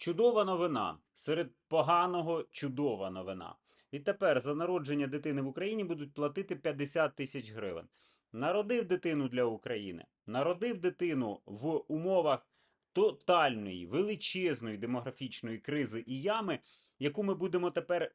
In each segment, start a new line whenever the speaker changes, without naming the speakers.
Чудова новина. Серед поганого чудова новина. Відтепер за народження дитини в Україні будуть платити 50 тисяч гривень. Народив дитину для України, народив дитину в умовах тотальної, величезної демографічної кризи і ями, яку ми будемо тепер е,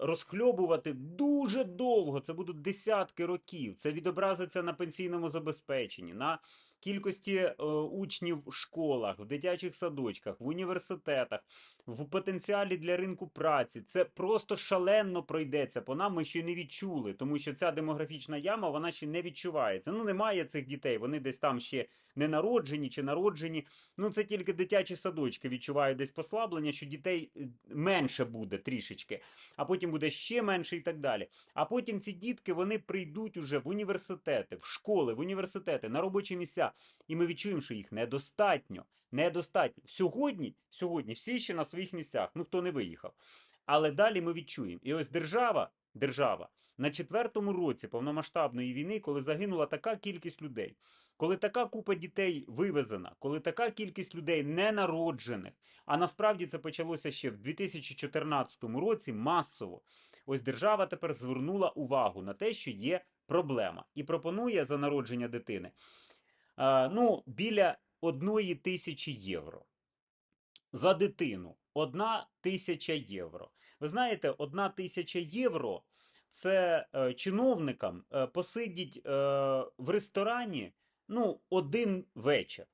розхльобувати дуже довго. Це будуть десятки років. Це відобразиться на пенсійному забезпеченні, на кількості е, учнів в школах, в дитячих садочках, в університетах, в потенціалі для ринку праці. Це просто шалено пройдеться по нам. Ми ще не відчули, тому що ця демографічна яма вона ще не відчувається. Ну немає цих дітей. Вони десь там ще не народжені чи народжені. Ну це тільки дитячі садочки відчувають десь послаблення, що дітей е, менше буде трішечки, а потім буде ще менше і так далі. А потім ці дітки вони прийдуть уже в університети, в школи, в університети, на робочі місця. І ми відчуємо, що їх недостатньо. Недостатньо. Сьогодні, сьогодні всі ще на своїх місцях, ну хто не виїхав. Але далі ми відчуємо. І ось держава, держава на четвертому році повномасштабної війни, коли загинула така кількість людей, коли така купа дітей вивезена, коли така кількість людей ненароджених, а насправді це почалося ще в 2014 році масово. Ось держава тепер звернула увагу на те, що є проблема, і пропонує за народження дитини ну, біля одної тисячі євро. За дитину одна тисяча євро. Ви знаєте, одна тисяча євро це е, чиновникам е, посидіть е, в ресторані ну, один вечір.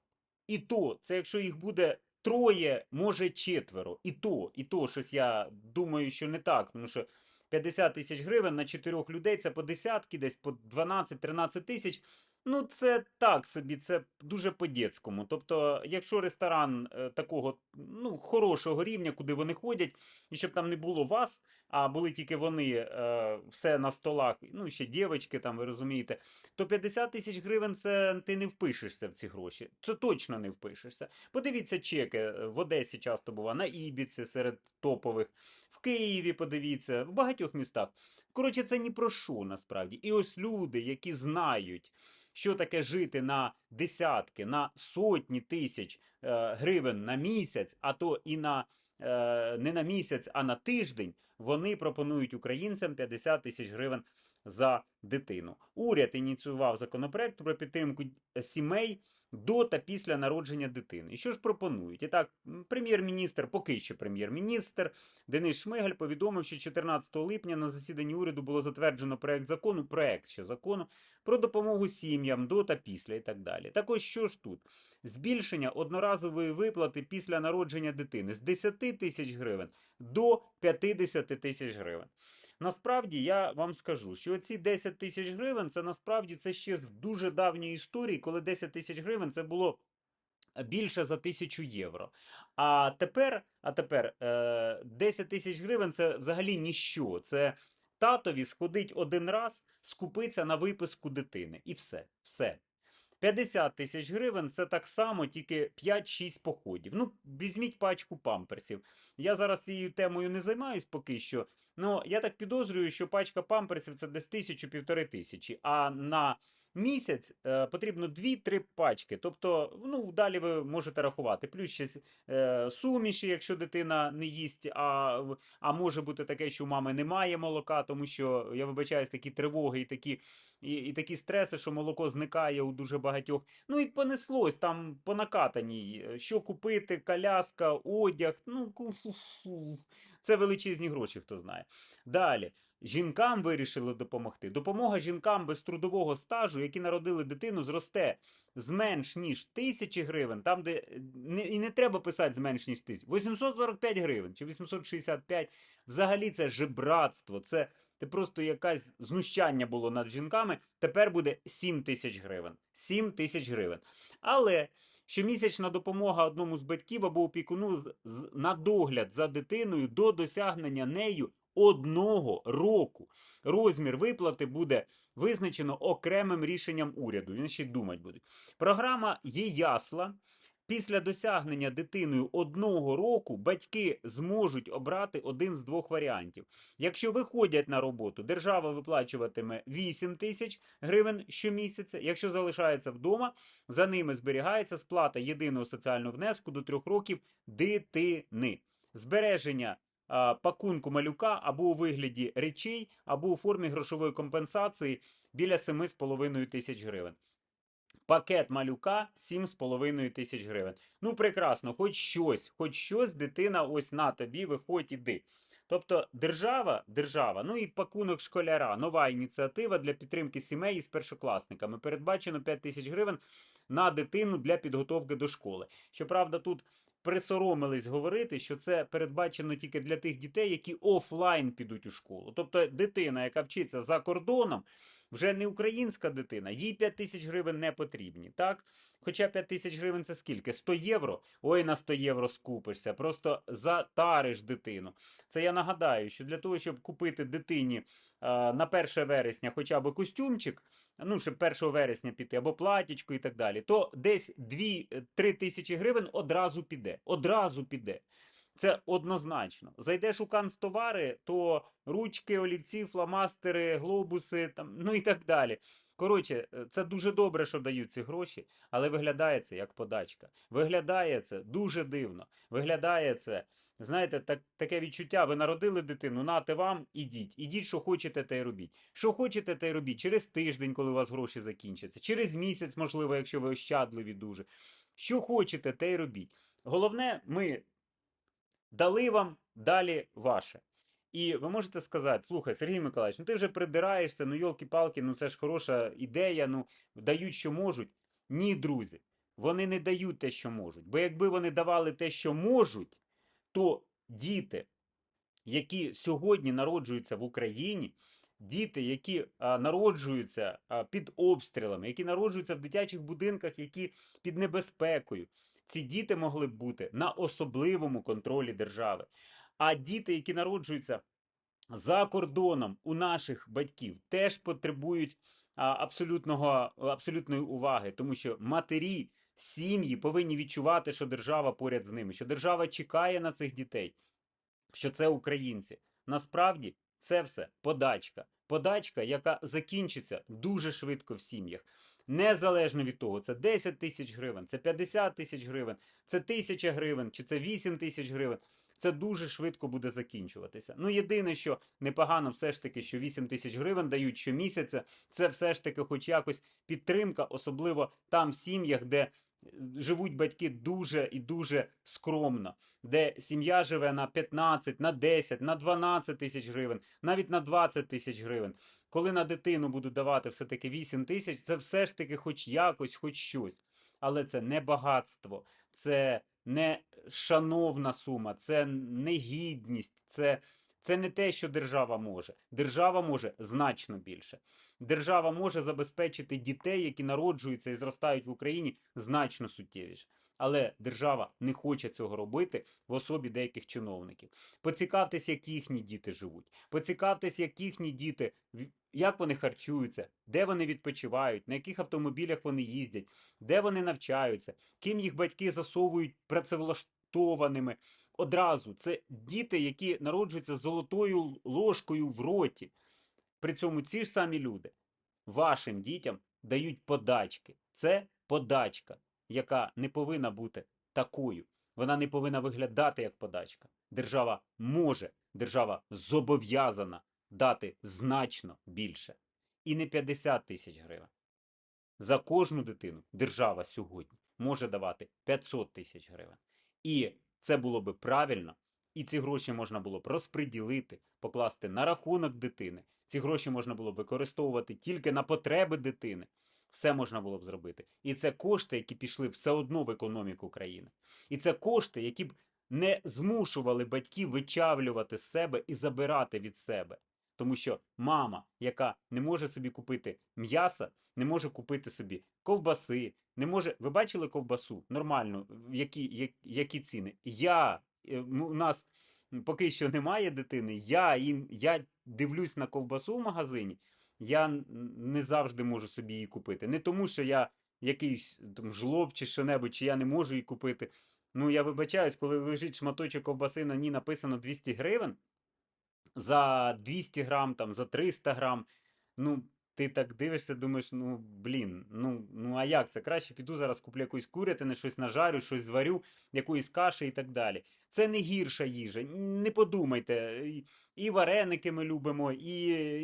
І то, це якщо їх буде троє, може четверо. І то, і то, щось я думаю, що не так, тому що 50 тисяч гривень на чотирьох людей це по десятки, десь по 12-13 тисяч. Ну, це так собі, це дуже по-дєцькому. Тобто, якщо ресторан е, такого ну, хорошого рівня, куди вони ходять, і щоб там не було вас, а були тільки вони, е, все на столах, ну, ще дівчатки, там, ви розумієте, то 50 тисяч гривень це ти не впишешся в ці гроші. Це точно не впишешся. Подивіться чеки. е, В Одесі часто бува, на Ібіці серед топових, в Києві подивіться, в багатьох містах. Коротше, це ні про що насправді. І ось люди, які знають, що таке жити на десятки, на сотні тисяч е, гривень на місяць, а то і на е, не на місяць, а на тиждень, вони пропонують українцям 50 тисяч гривень за дитину. Уряд ініціював законопроект про підтримку сімей до та після народження дитини. І що ж пропонують? І так, прем'єр-міністр, поки що прем'єр-міністр Денис Шмигаль повідомив, що 14 липня на засіданні уряду було затверджено проект закону, проект ще закону про допомогу сім'ям до та після і так далі. Так ось що ж тут? Збільшення одноразової виплати після народження дитини з 10 тисяч гривень до 50 тисяч гривень. Насправді я вам скажу, що ці 10 тисяч гривень це насправді це ще з дуже давньої історії, коли 10 тисяч гривень це було більше за тисячу євро. А тепер, а тепер е, 10 тисяч гривень це взагалі ніщо. Це татові сходить один раз, скупиться на виписку дитини. І все. все. 50 тисяч гривень це так само, тільки 5-6 походів. Ну, візьміть пачку памперсів. Я зараз цією темою не займаюсь поки що. Ну, я так підозрюю, що пачка памперсів це десь тисячу-півтори тисячі. А на місяць е, потрібно 2-3 пачки. Тобто, ну, далі ви можете рахувати. Плюс ще е, суміші, якщо дитина не їсть, а, а може бути таке, що у мами немає молока, тому що я вибачаюсь, такі тривоги і такі, і, і такі стреси, що молоко зникає у дуже багатьох. Ну і понеслось там по накатаній. е, Що купити, коляска, одяг. Ну, це величезні гроші, хто знає. Далі. Жінкам вирішили допомогти. Допомога жінкам без трудового стажу, які народили дитину, зросте з менш ніж тисячі гривень, там, де не, і не треба писати з менш ніж тисяч. 845 гривень чи 865. Взагалі це жебратство. Це, це просто якесь знущання було над жінками. Тепер буде 7 тисяч гривень. 7 тисяч гривень. Але щомісячна допомога одному з батьків або опікуну на догляд за дитиною до досягнення нею одного року. Розмір виплати буде визначено окремим рішенням уряду. Він ще й думать буде. Програма є ясла. Після досягнення дитиною одного року батьки зможуть обрати один з двох варіантів. Якщо виходять на роботу, держава виплачуватиме 8 тисяч гривень щомісяця. Якщо залишається вдома, за ними зберігається сплата єдиного соціального внеску до трьох років дитини. Збереження пакунку малюка або у вигляді речей, або у формі грошової компенсації біля 7,5 тисяч гривень. Пакет малюка 7,5 тисяч гривень. Ну, прекрасно, хоч щось, хоч щось, дитина, ось на тобі, виходь, іди. Тобто держава, держава, ну і пакунок школяра, нова ініціатива для підтримки сімей із першокласниками. Передбачено 5 тисяч гривень на дитину для підготовки до школи. Щоправда, тут присоромились говорити, що це передбачено тільки для тих дітей, які офлайн підуть у школу. Тобто дитина, яка вчиться за кордоном, вже не українська дитина, їй 5 тисяч гривень не потрібні. Так? Хоча 5 тисяч гривень це скільки? 100 євро? Ой, на 100 євро скупишся, просто затариш дитину. Це я нагадаю, що для того, щоб купити дитині на 1 вересня хоча б костюмчик, ну, щоб 1 вересня піти, або платічко і так далі, то десь 2-3 тисячі гривень одразу піде. Одразу піде. Це однозначно. Зайдеш у канцтовари, то ручки, олівці, фломастери, глобуси, там, ну і так далі. Коротше, е, це дуже добре, що дають ці гроші, але виглядає це як подачка. Виглядає це дуже дивно. Виглядає це, знаєте, так, таке відчуття: ви народили дитину, нате вам, ідіть. Ідіть, що хочете, те й робіть. Що хочете, те й робіть. Через тиждень, коли у вас гроші закінчаться, через місяць, можливо, якщо ви ощадливі дуже. Що хочете, те й робіть. Головне, ми дали вам далі ваше. І ви можете сказати: слухай, Сергій Миколаївич, ну ти вже придираєшся, ну йолки-палки, ну це ж хороша ідея, ну дають, що можуть. Ні, друзі, вони не дають те, що можуть. Бо якби вони давали те, що можуть, то діти, які сьогодні народжуються в Україні, діти, які а, народжуються а, під обстрілами, які народжуються в дитячих будинках, які під небезпекою, ці діти могли б бути на особливому контролі держави. А діти, які народжуються за кордоном у наших батьків, теж потребують абсолютного, абсолютної уваги, тому що матері, сім'ї повинні відчувати, що держава поряд з ними, що держава чекає на цих дітей, що це українці. Насправді це все подачка. Подачка, яка закінчиться дуже швидко в сім'ях. Незалежно від того, це 10 тисяч гривень, це 50 тисяч гривень, це 1000 гривень, чи це 8 тисяч гривень. Це дуже швидко буде закінчуватися. Ну, єдине, що непогано, все ж таки, що 8 тисяч гривень дають щомісяця, це все ж таки, хоч якось підтримка, особливо там в сім'ях, де е, живуть батьки дуже і дуже скромно, де сім'я живе на 15, на 10, на 12 тисяч гривень, навіть на 20 тисяч гривень. Коли на дитину будуть давати все-таки 8 тисяч, це все ж таки хоч якось, хоч щось. Але це не багатство, це не шановна сума, це не гідність, це, це не те, що держава може. Держава може значно більше. Держава може забезпечити дітей, які народжуються і зростають в Україні, значно суттєвіше. Але держава не хоче цього робити в особі деяких чиновників. Поцікавтесь, як їхні діти живуть. Поцікавтесь, як їхні діти, як вони харчуються, де вони відпочивають, на яких автомобілях вони їздять, де вони навчаються, ким їх батьки засовують працевлаштованими. Одразу це діти, які народжуються з золотою ложкою в роті. При цьому ці ж самі люди вашим дітям дають подачки. Це подачка, яка не повинна бути такою. Вона не повинна виглядати як подачка. Держава може, держава зобов'язана дати значно більше. І не 50 тисяч гривень. За кожну дитину держава сьогодні може давати 500 тисяч гривень. І це було би правильно, і ці гроші можна було б розподілити, покласти на рахунок дитини. Ці гроші можна було б використовувати тільки на потреби дитини. Все можна було б зробити. І це кошти, які пішли все одно в економіку країни. І це кошти, які б не змушували батьків вичавлювати себе і забирати від себе. Тому що мама, яка не може собі купити м'яса, не може купити собі ковбаси, не може. Ви бачили ковбасу? Нормально, в які, які ціни? Я е, у нас поки що немає дитини. Я, я дивлюсь на ковбасу в магазині. Я не завжди можу собі її купити. Не тому, що я якийсь там жлоб чи що-небудь, чи я не можу її купити. Ну, я вибачаюсь, коли лежить шматочок ковбаси на ній написано 200 гривень, за 200 грам, там, за 300 грам. Ну, ти так дивишся, думаєш, ну блін, ну, ну а як це? Краще піду зараз куплю якусь курятини, щось нажарю, щось зварю, якоїсь каші і так далі. Це не гірша їжа. Не подумайте. І- вареники ми любимо, і,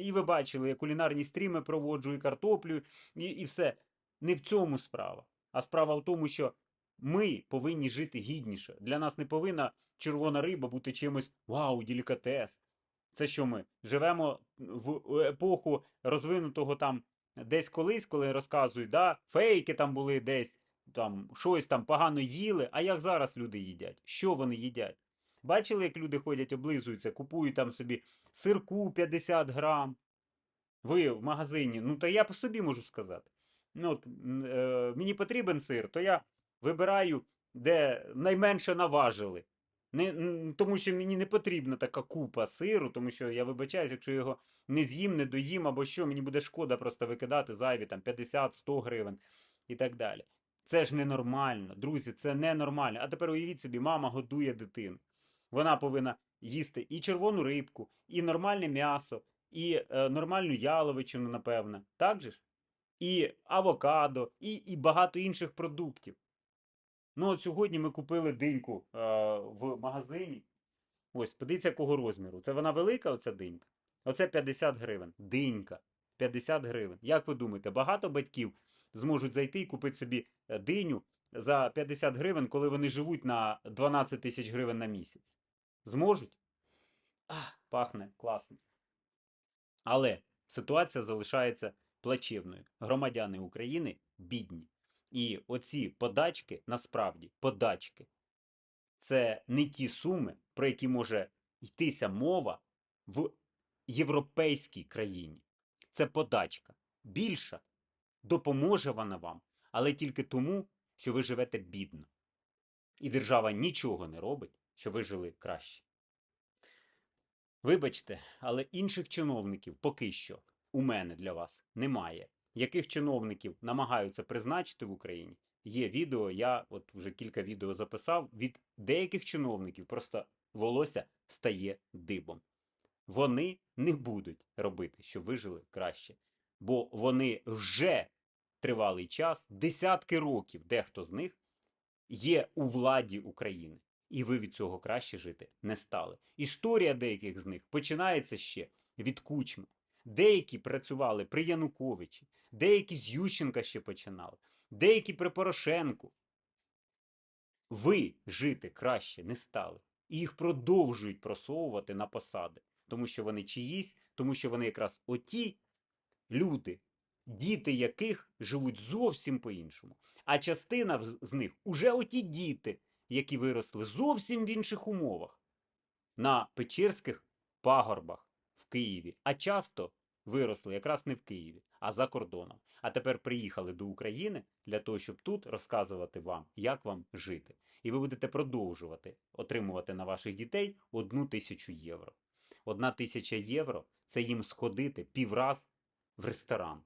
і ви бачили, я кулінарні стріми проводжу, і картоплю, і, і все. Не в цьому справа. А справа в тому, що ми повинні жити гідніше. Для нас не повинна червона риба бути чимось вау, делікатес. Це що ми живемо в епоху розвинутого там десь колись, коли розказують, да, фейки там були десь, там щось там погано їли. А як зараз люди їдять? Що вони їдять? Бачили, як люди ходять, облизуються, купують там собі сирку 50 грам. Ви в магазині, ну то я по собі можу сказати. Ну, от, е, мені потрібен сир, то я вибираю, де найменше наважили. Не, тому що мені не потрібна така купа сиру, тому що я вибачаюсь, якщо його не з'їм, не доїм або що, мені буде шкода просто викидати зайві там 50-100 гривень і так далі. Це ж ненормально, друзі, це ненормально. А тепер уявіть собі, мама годує дитину. Вона повинна їсти і червону рибку, і нормальне м'ясо, і е, нормальну яловичину, напевне. Так же ж? І авокадо, і, і багато інших продуктів. Ну, от сьогодні ми купили диньку е, в магазині. Ось, подивіться, якого розміру. Це вона велика, оця динька. Оце 50 гривень. Динька. 50 гривень. Як ви думаєте, багато батьків зможуть зайти і купити собі е, диню за 50 гривень, коли вони живуть на 12 тисяч гривень на місяць? Зможуть? А, пахне класно. Але ситуація залишається плачевною. Громадяни України бідні. І оці подачки, насправді, подачки, це не ті суми, про які може йтися мова в європейській країні. Це подачка. Більша допоможе вона вам, але тільки тому, що ви живете бідно. І держава нічого не робить, щоб ви жили краще. Вибачте, але інших чиновників поки що у мене для вас немає. Яких чиновників намагаються призначити в Україні? Є відео, я от вже кілька відео записав. Від деяких чиновників просто волосся стає дибом. Вони не будуть робити, щоб ви жили краще. Бо вони вже тривалий час, десятки років, дехто з них є у владі України. І ви від цього краще жити не стали. Історія деяких з них починається ще від кучми. Деякі працювали при Януковичі, деякі з Ющенка ще починали, деякі при Порошенку. Ви жити краще не стали. І їх продовжують просовувати на посади, тому що вони чиїсь, тому що вони якраз оті люди, діти яких живуть зовсім по-іншому. А частина з них уже оті діти, які виросли зовсім в інших умовах на Печерських пагорбах в Києві, а часто виросли якраз не в Києві, а за кордоном. А тепер приїхали до України для того, щоб тут розказувати вам, як вам жити. І ви будете продовжувати отримувати на ваших дітей одну тисячу євро. Одна тисяча євро це їм сходити півраз в ресторан.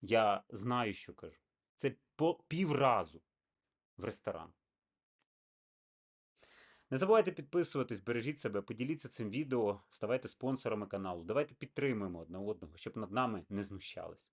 Я знаю, що кажу. Це по півразу в ресторан. Не забувайте підписуватись, бережіть себе, поділіться цим відео, ставайте спонсорами каналу. Давайте підтримуємо одне одного, щоб над нами не знущались.